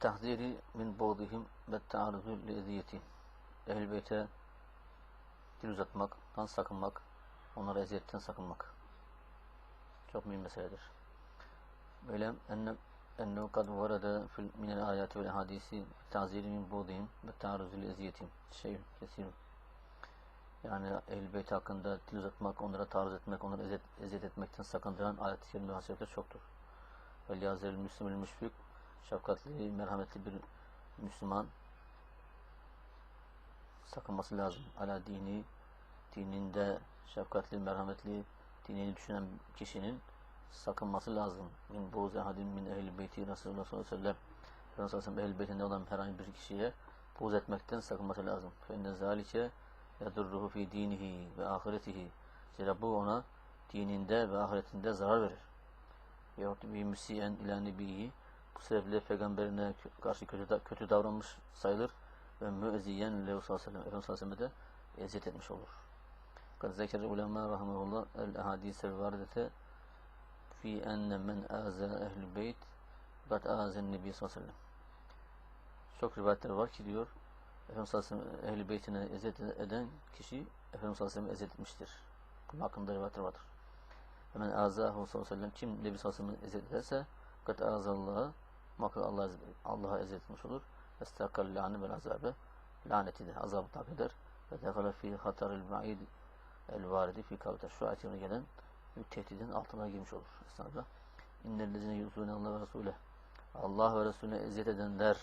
Tahdiri min boğdihim ve taarruzu eziyeti. Ehl-i Beyt'e dil uzatmaktan sakınmak, onlara eziyetten sakınmak. Çok mühim meseledir. Böyle enne ennehu kad varada fil minel ayati vel hadisi taziri min buğdihim ve taarruzu eziyeti. Şey kesir. Yani Ehl-i hakkında dil uzatmak, onlara taarruz etmek, onlara eziyet, eziyet etmekten sakındıran ayet-i kerimeler çoktur. Ve liyazel müslimül müşfik şefkatli, merhametli bir Müslüman sakınması lazım. Ala dini, dininde şefkatli, merhametli, dinini düşünen kişinin sakınması lazım. Min buğz ehadin min ehl beyti Resulullah sallallahu aleyhi ve sellem Resulullah sallallahu beytinde olan herhangi bir kişiye buğz etmekten sakınması lazım. Fenne zalike yadurruhu fi dinihi ve ahiretihi. Zira bu ona dininde ve ahiretinde zarar verir. Yahut bir müsiyen ila nebiyi bu sebeple peygamberine karşı kötü, kötü davranmış sayılır ve müezziyen lehu sallallahu aleyhi ve sellem Efendimiz sallallahu aleyhi ve sellem de eziyet etmiş olur. Kad zekere ulema rahmetullah el ahadisel varidete fi enne men aza ehl beyt kad azen nebi sallallahu. Çok rivayetler var ki diyor Efendimiz sallallahu aleyhi ve sellem ehl beytine eziyet eden kişi Efendimiz sallallahu aleyhi ve sellem eziyet etmiştir. Bunun hakkında rivayetler vardır. Hemen azahu sallallahu aleyhi kim Nebi sallallahu eziyet ederse kat azallahı muhakkak Allah Allah'a eziyet etmiş olur. Estakal lani vel azabı laneti de azabı tak eder. Ve defale fi hataril ba'id el varidi fi kavte. Şu ayetine gelen büyük tehdidin altına girmiş olur. Esnada. İnnellezine yusune Allah ve Resulü. Allah ve Resulüne eziyet edenler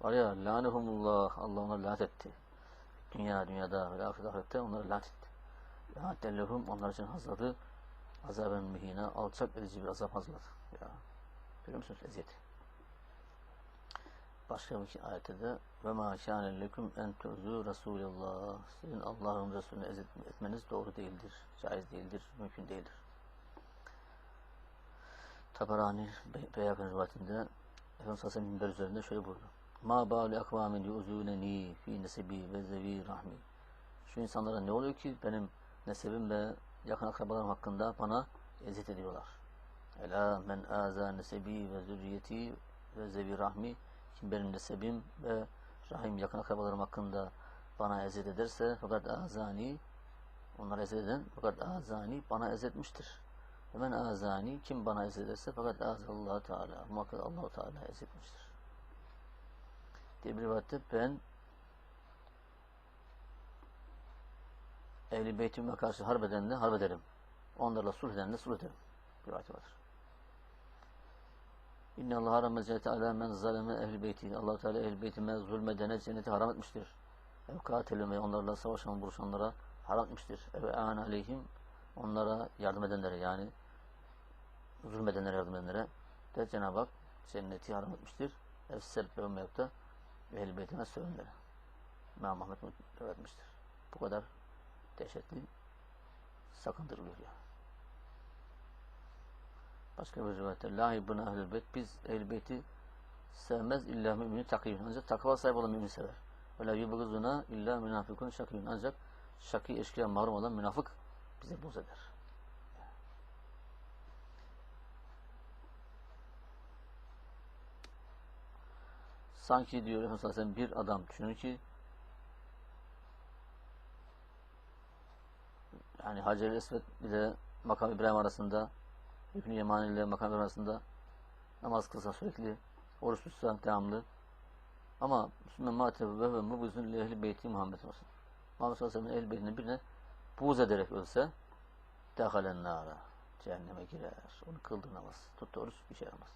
var ya lanehumullah Allah onları lanet etti. Dünya dünyada ve ahiret ahirette onları lanet etti. Lanet onlar için hazırladı. Azaben mühine alçak edici bir azap hazırladı. Ya. Görüyor musunuz eziyeti? Başka bir ayette de ve ma şâne leküm en tu'zu Resulallah. Sizin Allah'ın Resulüne eziyet etmeniz doğru değildir. Caiz değildir. Mümkün değildir. Tabarani Beyakın rivayetinde Efendimiz Hasan minber üzerinde şöyle buyurdu. Ma ba'li akvamin yu'zûneni fi nesebi ve zevi rahmi. Şu insanlara ne oluyor ki benim nesebim ve yakın akrabalarım hakkında bana eziyet ediyorlar. Ela men aza nesebi ve zürriyeti ve zevi rahmi kim benim nesebim ve rahim yakın akrabalarım hakkında bana eziyet ederse fakat azani onlara eziyet eden fakat azani bana ezetmiştir. Hemen azani kim bana eziyet ederse fakat azallahu teala muhakkak Allahu Teala ezetmiştir. Diye bir rivayette ben Ehli beytime karşı harp edenle harp ederim. Onlarla sulh edenle sulh ederim. Bir ayet vardır. İnne Allah haram cennete ala men zaleme ehli beyti. Allah Teala ehli beytime zulmedene cenneti haram etmiştir. Ev katelime onlarla savaşan vuruşanlara haram etmiştir. Ev an aleyhim onlara yardım edenlere yani zulmedenlere yardım edenlere de Cenab-ı Hak cenneti haram etmiştir. Ev sebbe veyahut da ehli beytime sövenlere. İmam Ahmet öğretmiştir. Bu kadar dehşetli sakındırılıyor yani. Başka bir rivayette La hibbuna ehl beyt biz ehl beyti sevmez illa mümini takiyun. Ancak takva sahibi olan mümin sever. Ve la yubgızuna illa münafikun şakiyun. Ancak şaki eşkıya mahrum olan münafık bize buz eder. Sanki diyor Efendimiz bir adam düşünün ki yani Hacer-i Esved ile Makam İbrahim arasında İbn-i Yemani ile Makam İbrahim arasında namaz kılsa sürekli oruç tutsa devamlı ama Müslüman matebi ve ve mubuzun ehli beyti Muhammed olsun. Muhammed sallallahu aleyhi ve sellem ehl beytine birine buğz ederek ölse dehalen nara cehenneme girer. Onu kıldı namaz. Tuttu oruç bir şey yaramaz.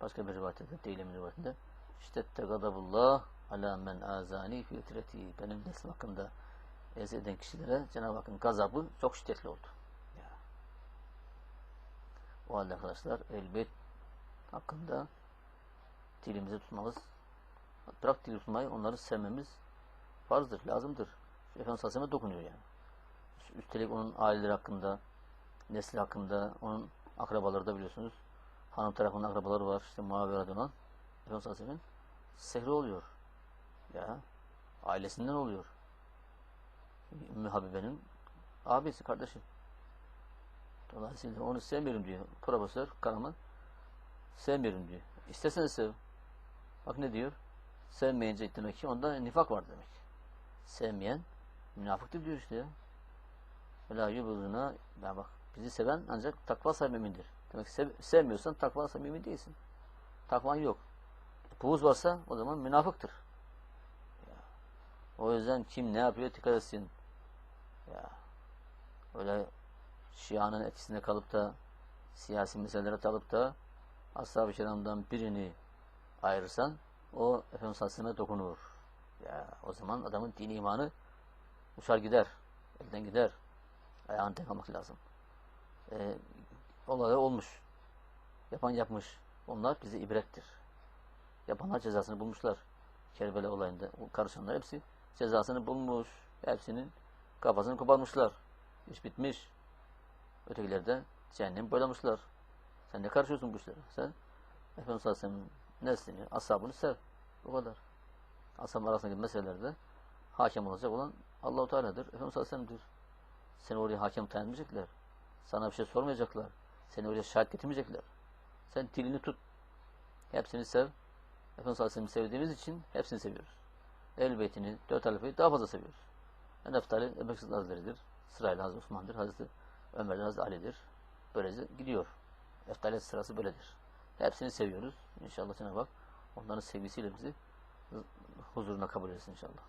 Başka bir rivayette de Deylem'in rivayetinde İştette gadabullah ala men azani fi benim neslim hakkında eziyet eden kişilere Cenab-ı Hakk'ın gazabı çok şiddetli oldu. O halde arkadaşlar elbet hakkında dilimizi tutmamız bırak dili tutmayı onları sevmemiz farzdır, lazımdır. Efendimiz Aleyhisselam'a dokunuyor yani. Üstelik onun aileleri hakkında, nesli hakkında, onun akrabaları da biliyorsunuz. Hanım tarafının akrabaları var. işte Muaviye Radyanan. Efendimiz Aleyhisselam'ın sehri oluyor. Ya ailesinden oluyor. Ümmü Habibe'nin Abisi, kardeşi. Dolayısıyla onu sevmiyorum diyor. Profesör Karaman. Sevmiyorum diyor. İstersen sev. Bak ne diyor? Sevmeyince demek ki onda nifak var demek. Sevmeyen münafıktır diyor işte ya. Vela yubuzuna ya bak bizi seven ancak takva sahibi mümindir. Demek sev, sevmiyorsan takva mümin değilsin. Takvan yok. Buğuz varsa o zaman münafıktır. O yüzden kim ne yapıyor dikkat etsin. Ya. Öyle Şia'nın etkisinde kalıp da siyasi meselelere dalıp da Ashab-ı birini ayırırsan o Efendimiz Aleyhisselam'a dokunur. Ya o zaman adamın dini imanı uçar gider. Elden gider. Ayağını tek lazım. Ee, olay olmuş. Yapan yapmış. Onlar bize ibrettir. Yapanlar cezasını bulmuşlar. Kerbela olayında. Karışanlar hepsi cezasını bulmuş. Hepsinin kafasını koparmışlar. İş bitmiş. Ötekiler de cehennem boylamışlar. Sen ne karışıyorsun bu işlere? Sen Efendimiz Aleyhisselam'ın neslini, ashabını sev. Bu kadar. Ashab arasındaki meselelerde hakem olacak olan Allahu Teala'dır. Efendimiz Aleyhisselam'dır. Seni oraya hakem tayanmayacaklar. Sana bir şey sormayacaklar. Seni oraya şahit getirmeyecekler. Sen dilini tut. Hepsini sev. Efendimiz Aleyhisselam'ı sevdiğimiz için hepsini seviyoruz. Ehl Beytini, dört halifeyi daha fazla seviyoruz. En eftali Ebu Bekir Hazretleri'dir. Sırayla Hazreti Osman'dır. Hazreti Ömer'dir, Hazreti Ali'dir. Böylece gidiyor. Eftaliyet sırası böyledir. Hepsini seviyoruz. İnşallah Cenab-ı Hak onların sevgisiyle bizi huzuruna kabul etsin inşallah.